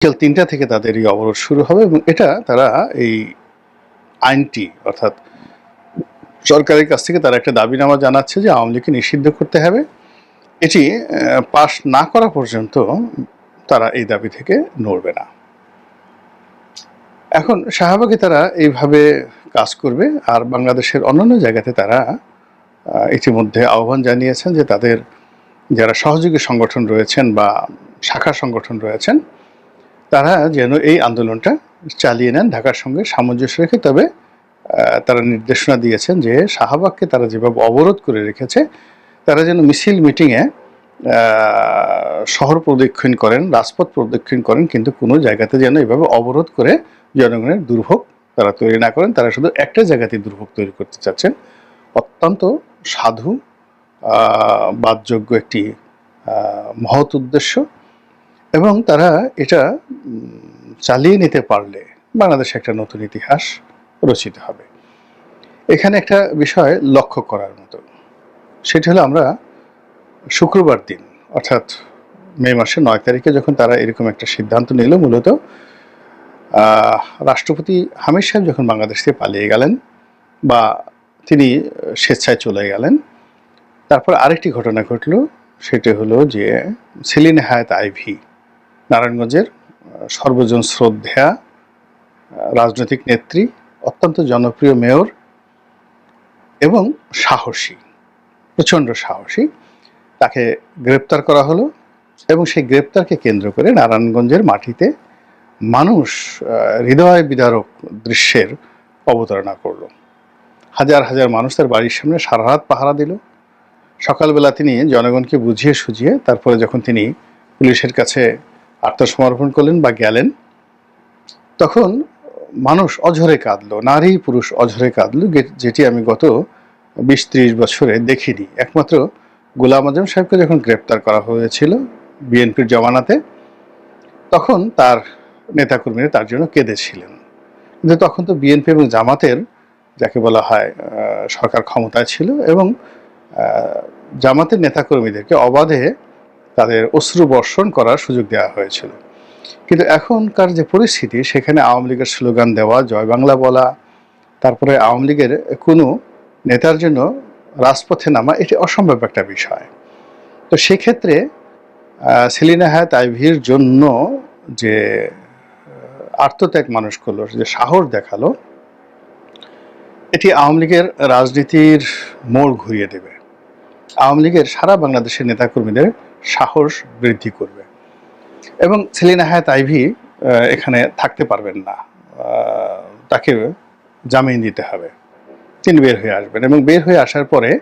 বিকেল তিনটা থেকে তাদের এই অবরোধ শুরু হবে এবং এটা তারা এই আইনটি, অর্থাৎ সরকারের কাছ থেকে তারা একটা দাবিনামা জানাচ্ছে যে আওয়ামী লীগকে নিষিদ্ধ করতে হবে। এটি পাশ না করা পর্যন্ত তারা এই দাবি থেকে নড়বে না। এখন শাহবাগে তারা এইভাবে কাজ করবে, আর বাংলাদেশের অন্যান্য জায়গাতে তারা ইতিমধ্যে আহ্বান জানিয়েছেন যে তাদের যারা সহযোগী সংগঠন রয়েছেন বা শাখা সংগঠন রয়েছেন তারা যেন এই আন্দোলনটা চালিয়ে নেন ঢাকার সঙ্গে সামঞ্জস্য রেখে। তবে তারা নির্দেশনা দিয়েছেন যে শাহবাগকে তারা যেভাবে অবরোধ করে রেখেছে, তারা যেন মিছিল মিটিংয়ে শহর প্রদক্ষিণ করেন, রাজপথ প্রদক্ষিণ করেন, কিন্তু কোনো জায়গাতে যেন এভাবে অবরোধ করে জনগণের দুর্ভোগ তারা তৈরি না করেন। তারা শুধু একটা জায়গাতে দুর্ভোগ তৈরি করতে চাচ্ছেন। অত্যন্ত সাধু বাদযোগ্য একটি মহৎ উদ্দেশ্য। এবং তারা এটা চালিয়ে নিতে পারলে বাংলাদেশে একটা নতুন ইতিহাস রচিত হবে। এখানে একটা বিষয় লক্ষ্য করার মতো। সেটি হলো আমরা শুক্রবার দিন, অর্থাৎ মে মাসের নয় তারিখে যখন তারা এরকম একটা সিদ্ধান্ত নিল মূলত রাষ্ট্রপতি হামিদ সাহেব যখন বাংলাদেশ থেকে পালিয়ে গেলেন বা তিনি স্বেচ্ছায় চলে গেলেন, তারপর আরেকটি ঘটনা ঘটল, সেটি হলো যে সেলিন হায়াত আইভি নারায়ণগঞ্জের সর্বজন শ্রদ্ধা রাজনৈতিক নেত্রী, অত্যন্ত জনপ্রিয় মেয়র এবং সাহসী, প্রচণ্ড সাহসী। তাকে গ্রেপ্তার করা হলো এবং সেই গ্রেপ্তারকে কেন্দ্র করে নারায়ণগঞ্জের মাটিতে মানুষ হৃদয় বিদারক দৃশ্যের অবতারণা করল। হাজার হাজার মানুষ তার বাড়ির সামনে সারা রাত পাহারা দিল। সকালবেলা তিনি জনগণকে বুঝিয়ে সুঝিয়ে তারপরে যখন তিনি পুলিশের কাছে আত্মসমর্পণ করলেন বা গেলেন। তখন মানুষ অঝরে কাঁদলো, নারী পুরুষ অঝরে কাঁদলো যেটি আমি গত বিশ ত্রিশ বছরে দেখিনি। একমাত্র গোলাম আজম সাহেবকে যখন গ্রেপ্তার করা হয়েছিল বিএনপির জমানাতে, তখন তার নেতাকর্মীরা তার জন্য কেঁদেছিলেন। কিন্তু তখন তো বিএনপি এবং জামাতের যাকে বলা হয় সরকার ক্ষমতায় ছিল এবং জামাতের নেতাকর্মীদেরকে অবাধে তাদের অশ্রু বর্ষণ করার সুযোগ দেওয়া হয়েছিল। কিন্তু এখনকার যে পরিস্থিতি, সেখানে আওয়ামী লীগের স্লোগান দেওয়া, জয় বাংলা বলা, তারপরে আওয়ামী লীগের কোনো নেতার জন্য রাজপথে নামা, এটি অসম্ভব একটা বিষয়। তো সেক্ষেত্রে সেলিনা হায়াত আইভির জন্য যে আত্মত্যাগ মানুষ করল, যে সাহস দেখাল, এটি আওয়ামী লীগের রাজনীতির মোড় ঘুরিয়ে দেবে। আওয়ামী লীগের সারা বাংলাদেশের নেতাকর্মীদের সাহস বৃদ্ধি করবে। এবং সেলিনা হায়াত আইভি এখানে থাকতে পারবেন না। তাকে জামিন দিতে হবে। তিনি বের হয়ে আসবেন এবং বের হয়ে আসার পরে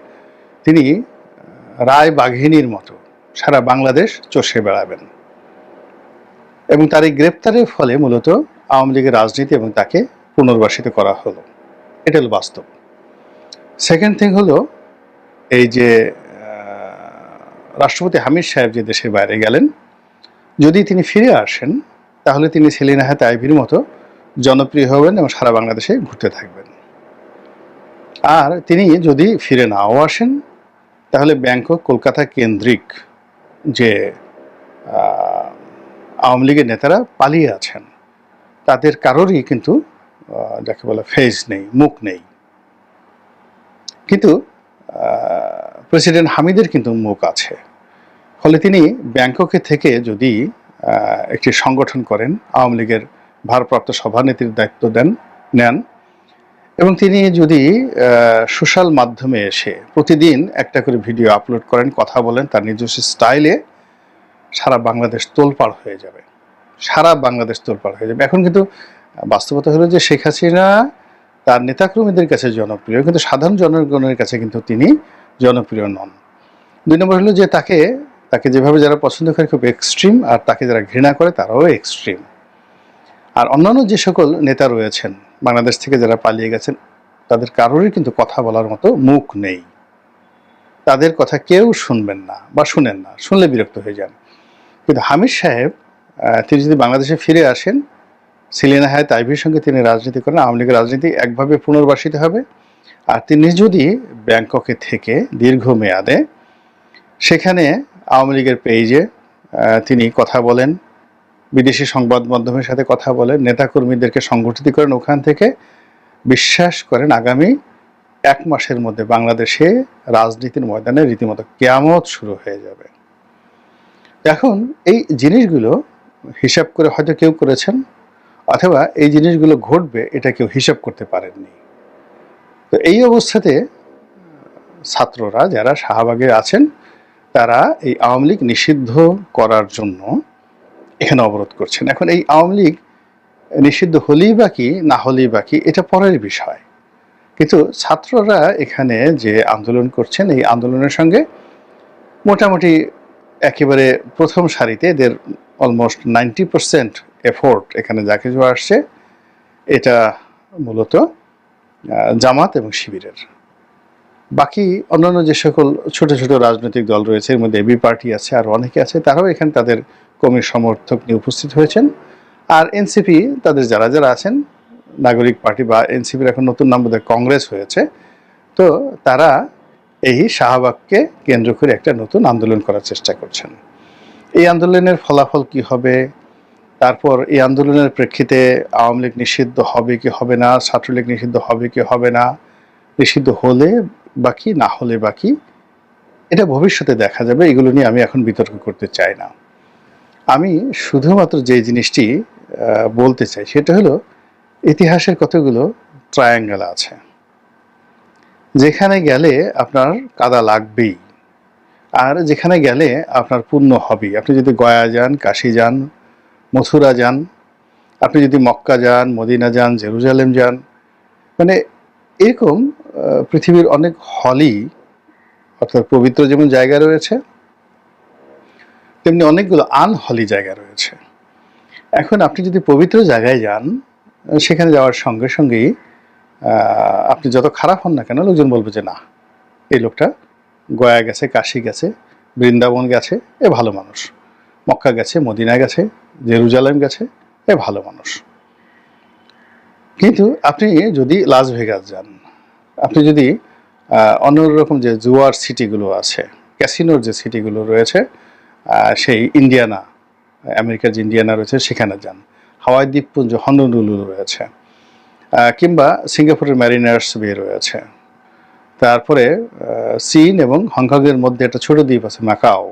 তিনি রায় বাঘিনীর মতো সারা বাংলাদেশ চষে বেড়াবেন। এবং তার এই গ্রেপ্তারের ফলে মূলত আওয়ামী লীগের রাজনীতি এবং তাকে পুনর্বাসিত করা হলো। এটা হলো বাস্তব। সেকেন্ড থিং হলো, এই যে রাষ্ট্রপতি হামিদ সাহেব যে দেশের বাইরে গেলেন, যদি তিনি ফিরে আসেন, তাহলে তিনি সেলিনা হাতে আইভির মতো জনপ্রিয় হবেন এবং সারা বাংলাদেশে ঘুরতে থাকবেন। আর তিনি যদি ফিরে নাও আসেন, তাহলে ব্যাংকক কলকাতা কেন্দ্রিক যে আওয়ামী লীগের নেতারা পালিয়ে আছেন, তাদের কারোরই কিন্তু যাকে বলে ফেস নেই, মুখ নেই। কিন্তু প্রেসিডেন্ট হামিদের কিন্তু মুখ আছে। ফলে তিনি ব্যাংককে থেকে যদি একটি সংগঠন করেন, আওয়ামী লীগের ভারপ্রাপ্ত সভানেত্রীর দায়িত্ব দেন, নেন এবং তিনি যদি সোশ্যাল মাধ্যমে এসে প্রতিদিন একটা করে ভিডিও আপলোড করেন, কথা বলেন, তার নিজস্ব স্টাইলে সারা বাংলাদেশ তোলপাড় হয়ে যাবে। সারা বাংলাদেশ তোলপাড় হয়ে যাবে। এখন কিন্তু বাস্তবতা হলো যে শেখ হাসিনা তার নেতাকর্মীদের কাছে জনপ্রিয়, কিন্তু সাধারণ জনগণের কাছে কিন্তু তিনি জনপ্রিয় নন। দুই নম্বর হলো যে তাকে তাকে যেভাবে যারা পছন্দ করে খুব এক্সট্রিম আর তাকে যারা ঘৃণা করে তারাও এক্সট্রিম আর অন্যান্য যে সকল নেতা রয়েছেন, বাংলাদেশ থেকে যারা পালিয়ে গেছেন, তাদের কারোরই কিন্তু কথা বলার মতো মুখ নেই। তাদের কথা কেউ শুনবেন না বা শুনেন না, শুনলে বিরক্ত হয়ে যান। কিন্তু হামিদ সাহেব তিনি যদি বাংলাদেশে ফিরে আসেন, সিলিনা হায়াত আইভির সঙ্গে তিনি রাজনীতি করেন, আওয়ামী লীগের রাজনীতি একভাবে পুনর্বাসিত হবে। আর তিনি যদি ব্যাংককে থেকে দীর্ঘ মেয়াদে সেখানে আওয়ামী লীগের পেজে তিনি কথা বলেন, বিদেশি সংবাদ মাধ্যমের সাথে কথা বলেন, নেতাকর্মীদেরকে সংগঠিত করেন, ওখান থেকে বিশ্বাস করেন আগামী এক মাসের মধ্যে বাংলাদেশে রাজনীতির ময়দানে রীতিমতো কেয়ামত শুরু হয়ে যাবে। এখন এই জিনিসগুলো হিসাব করে হয়তো কেউ করেছেন, অথবা এই জিনিসগুলো ঘটবে, এটা কেউ হিসাব করতে পারেননি। তো এই অবস্থাতে ছাত্ররা যারা শাহবাগে আছেন, তারা এই আওয়ামী লীগ নিষিদ্ধ করার জন্য এখানে অবরোধ করছেন। এখন এই আওয়ামী লীগ নিষিদ্ধ হলেই বা কি, না হলেই বা কি, এটা পরের বিষয়। কিন্তু ছাত্ররা এখানে যে আন্দোলন করছেন, এই আন্দোলনের সঙ্গে মোটামুটি একেবারে প্রথম সারিতে এদের অলমোস্ট নাইনটি পার্সেন্ট এফোর্ট এখানে যা কিছু আসছে, এটা মূলত জামাত এবং শিবিরের। বাকি অন্যান্য যে সকল ছোট ছোট রাজনৈতিক দল রয়েছে, এর মধ্যে এবি পার্টি আছে, আর অনেকে আছে, তারাও এখানে তাদের কর্মীর সমর্থক নিয়ে উপস্থিত হয়েছেন। আর এনসিপি তাদের যারা যারা আছেন, নাগরিক পার্টি বা এনসিপির এখন নতুন নাম বোধহয় কংগ্রেস হয়েছে, তো তারা এই শাহবাগকে কেন্দ্র করে একটা নতুন আন্দোলন করার চেষ্টা করছেন। এই আন্দোলনের ফলাফল কি হবে? তারপর এই আন্দোলনের প্রেক্ষিতে আওয়ামী লীগ নিষিদ্ধ হবে কি হবে না, ছাত্রলীগ নিষিদ্ধ হবে কি হবে না, নিষিদ্ধ হলে বাকি না হলে বাকি এটা ভবিষ্যতে দেখা যাবে। এগুলো নিয়ে আমি এখন বিতর্ক করতে চাই না। আমি শুধুমাত্র যে জিনিসটি বলতে চাই সেটা হলো, ইতিহাসের কতগুলো ট্রায়াঙ্গেল আছে। যেখানে গেলে আপনার কাদা লাগবেই। আর যেখানে গেলে আপনার পূর্ণ হবেই। আপনি যদি গয়া যান, কাশি যান মথুরা যান, আপনি যদি মক্কা যান, মদিনা যান, জেরুজালেম যান মানে এরকম পৃথিবীর অনেক হলই অর্থাৎ পবিত্র যেমন জায়গা রয়েছে, তেমনি অনেকগুলো আনহলি জায়গা রয়েছে। এখন আপনি যদি পবিত্র জায়গায় যান সেখানে যাওয়ার সঙ্গে সঙ্গেই আপনি যত খারাপ হন না কেন, লোকজন বলবে যে, না, এই লোকটা গয়া গেছে, কাশি গেছে, বৃন্দাবন গেছে, এ ভালো মানুষ। মক্কা গেছে, মদিনা গেছে জেরুজালেম গেছে, এ ভালো মানুষ। কিন্তু আপনি যদি লাস ভেগাস যান, আপনি যদি অন্যরকম যে জুয়ার সিটিগুলো আছে, ক্যাসিনোর যে সিটিগুলো রয়েছে সেই ইন্ডিয়ানা, আমেরিকার যে ইন্ডিয়ানা রয়েছে, সেখানে যান। হাওয়াই দ্বীপপুঞ্জ, হন্ডুলুলু রয়েছে। কিংবা সিঙ্গাপুরের ম্যারিনার্স বে রয়েছে। তারপরে চীন এবং হংকংয়ের মধ্যে একটা ছোট দ্বীপ আছে, মাকাও।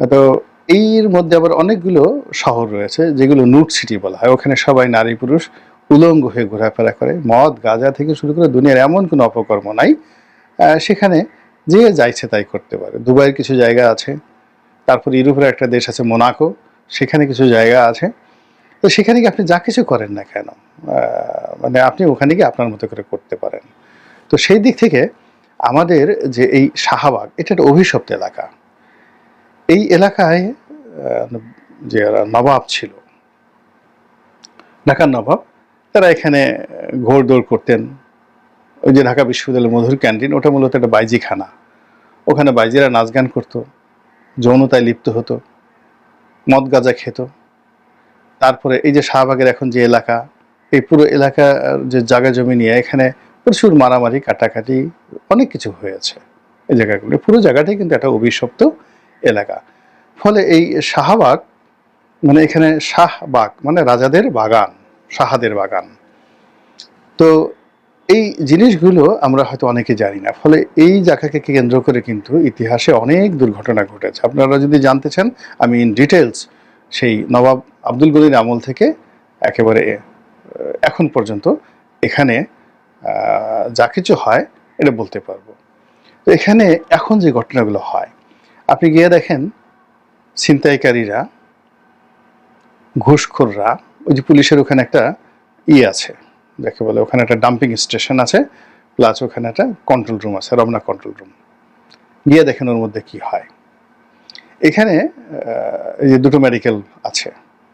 তো এর মধ্যে আবার অনেকগুলো শহর রয়েছে, যেগুলো নুট সিটি বলা হয়। ওখানে সবাই নারী পুরুষ উলঙ্গ হয়ে ঘোরাফেরা করে। মদ, গাঁজা থেকে শুরু করে দুনিয়ার এমন কোনো অপকর্ম নাই। সেখানে যে যাইছে তাই করতে পারে। দুবাইয়ের কিছু জায়গা আছে, তারপর ইউরোপের একটা দেশ আছে মোনাকো, সেখানে কিছু জায়গা আছে। তো সেখানে কি আপনি যা কিছু করেন না কেন মানে আপনি ওখানে গিয়ে আপনার মতো করে করতে পারেন। তো সেই দিক থেকে আমাদের যে এই শাহবাগ, এটা একটা অভিশপ্ত এলাকা। এই এলাকায় যে নবাব ছিল, ঢাকার নবাব, তারা এখানে ঘোর দৌড় করতেন। ওই যে ঢাকা বিশ্ববিদ্যালয়ের মধুর ক্যান্টিন, ওটা মূলত একটা বাইজিখানা। ওখানে বাইজিরা নাচ গান করতো, যৌনতায় লিপ্ত হতো, মদ গাঁজা খেত। তারপরে এই যে শাহবাগের এখন যে এলাকা, এই পুরো এলাকার যে জায়গা জমি নিয়ে এখানে প্রচুর মারামারি, কাটাকাটি, অনেক কিছু হয়েছে। এই জায়গাগুলো, পুরো জায়গাটাই কিন্তু একটা অভিশপ্ত এলাকা। ফলে এই শাহবাগ মানে এখানে শাহবাগ মানে রাজাদের বাগান, শাহাদের বাগান। তো এই জিনিসগুলো আমরা হয়তো অনেকে জানি না। ফলে এই জায়গাকে কেন্দ্র করে কিন্তু ইতিহাসে অনেক দুর্ঘটনা ঘটেছে। আপনারা যদি জানতে চান, আমি ইন ডিটেলস সেই নবাব আব্দুল গনির আমল থেকে একেবারে এখন পর্যন্ত এখানে যা কিছু হয় এটা বলতে পারব। এখানে এখন যে ঘটনাগুলো হয় আপনি গিয়ে দেখেন ছিনতাইকারীরা, ঘুষখোররা, ওই যে পুলিশের ওখানে একটা ই আছে, যাকে বলে ওখানে একটা ডাম্পিং স্টেশন আছে প্লাস ওখানে একটা কন্ট্রোল রুম আছে, রমনা কন্ট্রোল রুম গিয়ে দেখেন ওর মধ্যে কি হয়। এখানে এই যে দুটো মেডিকেল আছে,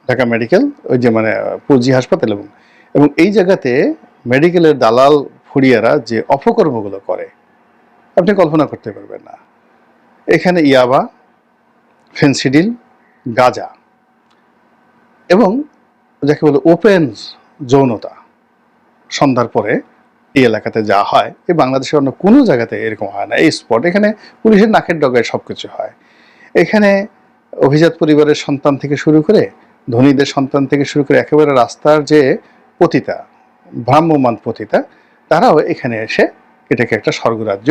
ঢাকা মেডিকেল ওই যে মানে পুজি হাসপাতাল এবং এবং এই জায়গাতে মেডিকেলের দালাল ফুরিয়ারা যে অপকর্মগুলো করে, আপনি কল্পনা করতে পারবেন না। এখানে ইয়াবা, ফেন্সিডিল, গাজা এবং যাকে বলে ওপেন যৌনতা। সন্ধ্যার পরে এই এলাকাতে যা হয়, এই বাংলাদেশের অন্য কোনো জায়গাতে এরকম হয় না। এই স্পট, এখানে পুলিশের নাকের ডগায় সব কিছু হয়। এখানে অভিজাত পরিবারের সন্তান থেকে শুরু করে, ধনীদের সন্তান থেকে শুরু করে একেবারে রাস্তার যে পতিতা ভ্রাম্যমান পতিতা, তারাও এখানে এসে এটাকে একটা স্বর্গরাজ্য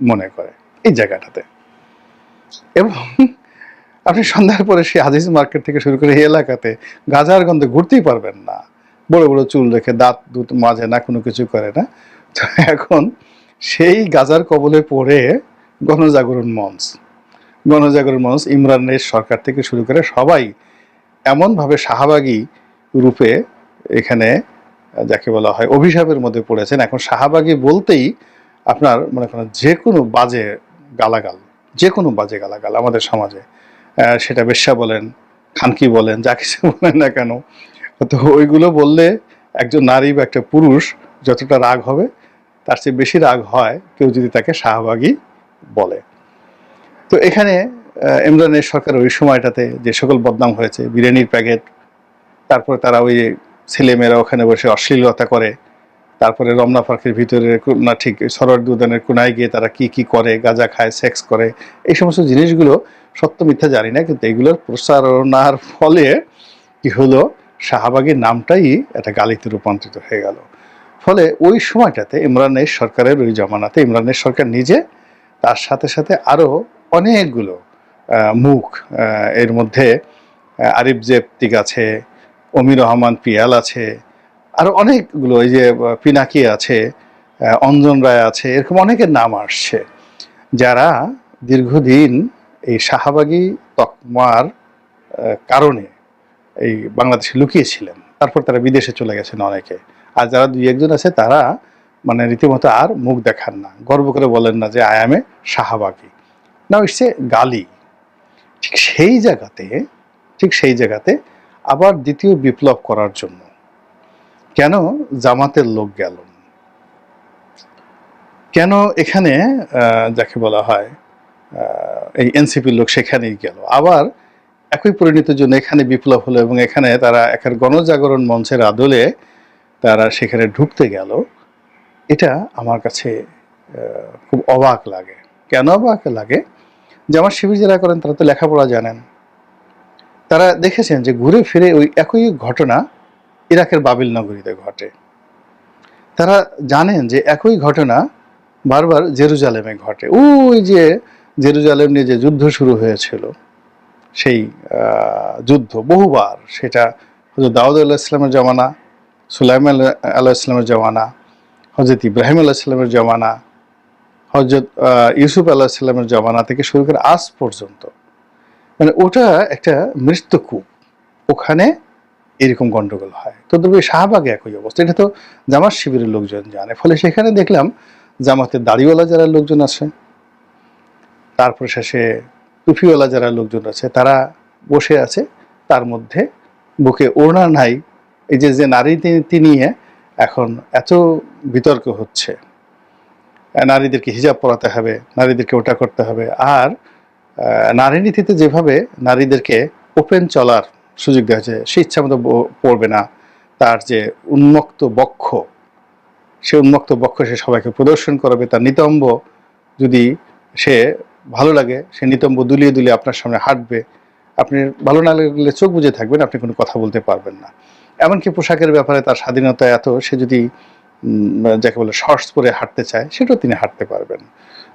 মনে করে। এই জায়গাটাতে। এবং আপনি সন্ধ্যার পরে সেই আজিজ মার্কেট থেকে শুরু করে এই এলাকাতে গাজার গন্ধে ঘুরতেই পারবেন না। বড় বড় চুল রেখে দাঁত দুধ মাজে না, কোনো কিছু করে না। তো এখন সেই গাজার কবলে পড়ে গণজাগরণ মঞ্চ। গণজাগরণ মঞ্চ ইমরানের সরকার থেকে শুরু করে সবাই এমনভাবে শাহবাগী রূপে এখানে, যাকে বলা হয়, অভিশাপের মধ্যে পড়েছেন। এখন শাহবাগী বলতেই আপনার মনে করেন যে কোনো বাজে গালাগাল যে কোনো বাজে গালাগাল আমাদের সমাজে। সেটা বেশ্যা বলেন, খানকি বলেন, যা কিছু বলেন না কেন। তো ওইগুলো বললে একজন নারী বা একটা পুরুষ যতটা রাগ হবে, তার চেয়ে বেশি রাগ হয় কেউ যদি তাকে শাহবাগী বলে। তো এখানে ইমরানের সরকার ওই সময়টাতে যে সকল বদনাম হয়েছে, বিরিয়ানির প্যাকেট, তারপরে তারা ওই ছেলেমেয়েরা ওখানে বসে অশ্লীলতা করে তারপরে রমনা পার্কের ভিতরে না, ঠিক, সরোয়ার দুদানের কোনায় গিয়ে তারা কি কি করে, গাঁজা খায় সেক্স করে, এই সমস্ত জিনিসগুলো সত্য মিথ্যা জানি না, কিন্তু এগুলোর প্রসারণার ফলে কি হলো, শাহবাগের নামটাই একটা গালিতে রূপান্তরিত হয়ে গেল। ফলে ওই সময়টাতে ইমরানের সরকারের ওই জমানাতে, ইমরানের সরকার নিজে তার সাথে সাথে আরও অনেকগুলো মুখ এর মধ্যে আরিফ জেপ্তিক আছে, অমির রহমান পিয়াল আছে আরও অনেকগুলো এই যে পিনাকি আছে অঞ্জন রায় আছে, এরকম অনেকের নাম আসছে, যারা দীর্ঘদিন এই শাহবাগী তকমার কারণে এই বাংলাদেশে লুকিয়েছিলেন। তারপর তারা বিদেশে চলে গেছেন অনেকে। আর যারা দুই একজন আছে, তারা মানে রীতিমতো আর মুখ দেখান না। গর্ব করে বলেন না যে আয়ামে শাহবাগী। না ইসছে গালি। ঠিক সেই জায়গাতে, ঠিক সেই জায়গাতে আবার দ্বিতীয় বিপ্লব করার জন্য কেন জামাতের লোক গেল? কেন এখানে যাকে বলা হয় এই এনসিপির লোক সেখানেই গেল? আবার একই পরিণতির জন্য এখানে বিপ্লব হলো এবং এখানে তারা একের গণজাগরণ মঞ্চের আদলে তারা সেখানে ঢুকতে গেল। এটা আমার কাছে খুব অবাক লাগে। কেন অবাক লাগে? যে আমার শিবির যারা করেন তারা তো লেখাপড়া জানেন। তারা দেখেছেন যে ঘুরে ফিরে ওই একই ঘটনা ইরাকের বাবিল নগরীতে ঘটে। তারা জানেন যে একই ঘটনা বারবার জেরুজালেমে ঘটে। ওই যে জেরুজালেম নিয়ে যে যুদ্ধ শুরু হয়েছিল, সেই যুদ্ধ বহুবার। সেটা হজরত দাউদ আল্লাহ ইসলামের জমানা সুলাইম আল্লাহ ইসলামের জমানা হজরত ইব্রাহিম আল্লাহ ইসলামের জমানা হজরত ইউসুফ আল্লাহ ইসলামের জমানা থেকে শুরু করে আজ পর্যন্ত। মানে ওটা একটা মৃত্যুকূপ ওখানে এরকম গন্ডগোল হয়। তো তবে শাহবাগে একই অবস্থা। এটা তো জামাত শিবিরের লোকজন জানে। ফলে সেখানে দেখলাম জামাতের দাড়িওয়ালা যারা লোকজন আছে, তারপর শেষে টুফিওয়ালা যারা লোকজন আছে, তারা বসে আছে। তার মধ্যে বুকে ওড়না নাই। এই যে যে নারী নিয়ে এখন এত বিতর্ক হচ্ছে। নারীদেরকে হিজাব পরাতে হবে, নারীদেরকে ওটা করতে হবে। আর নারী নীতিতে যেভাবে নারীদেরকে ওপেন চলার সুযোগ দেওয়া হয়েছে, সে ইচ্ছা মতো পড়বে না। তার যে উন্মুক্ত বক্ষ, সে উন্মুক্ত বক্ষ সে সবাইকে প্রদর্শন করবে। তার নিতম্ব যদি সে ভালো লাগে, সে নিতম্ব দুলিয়ে দুলিয়ে আপনার সামনে হাঁটবে। আপনি ভালো না লাগলে চোখ বুঝে থাকবেন, আপনি কোনো কথা বলতে পারবেন না। এমনকি পোশাকের ব্যাপারে তার স্বাধীনতা এত, সে যদি যাকে বলে শর্টস পরে হাঁটতে চায়, সেটাও তিনি হাঁটতে পারবেন।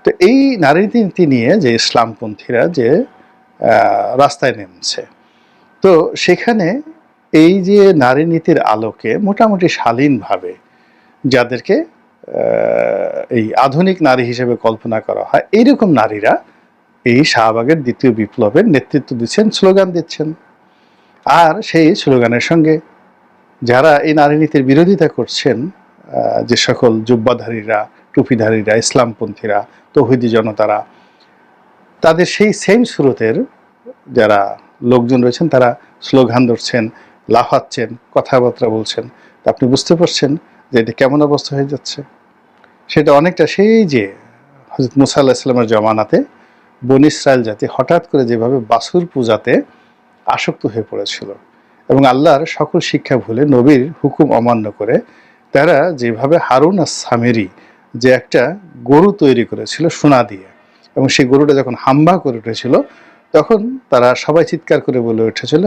তো এই নারী নীতি নিয়ে যে ইসলামপন্থীরা যে রাস্তায় নেমছে তো সেখানে এই যে নারী নীতির আলোকে মোটামুটি শালীনভাবে যাদেরকে এই আধুনিক নারী হিসেবে কল্পনা করা হয়, এইরকম নারীরা এই শাহবাগের দ্বিতীয় বিপ্লবের নেতৃত্ব দিচ্ছেন, স্লোগান দিচ্ছেন। আর সেই স্লোগানের সঙ্গে যারা এই নারী নীতির বিরোধিতা করছেন যে সকল জুব্বাধারীরা, টুপিধারীরা, ইসলামপন্থীরা, তৌহিদি জনতারা, তাদের সেই সেম স্রোতের যারা লোকজন রয়েছেন, তারা স্লোগান ধরছেন, লাফাচ্ছেন, কথাবার্তা বলছেন। তা আপনি বুঝতে পারছেন যে এটা কেমন অবস্থা হয়ে যাচ্ছে? সেটা অনেকটা সেই যে হজরত মুসা আল্লাহ ইসলামের জমানাতে বন ইসরায়েল জাতি হঠাৎ করে যেভাবে বাসুর পূজাতে আসক্ত হয়ে পড়েছিল এবং আল্লাহর সকল শিক্ষা ভুলে নবীর হুকুম অমান্য করে তারা যেভাবে হারুন আর সামেরি যে একটা গরু তৈরি করেছিল সোনা দিয়ে এবং সেই গরুটা যখন হাম্বা করে উঠেছিল তখন তারা সবাই চিৎকার করে বলে উঠেছিল।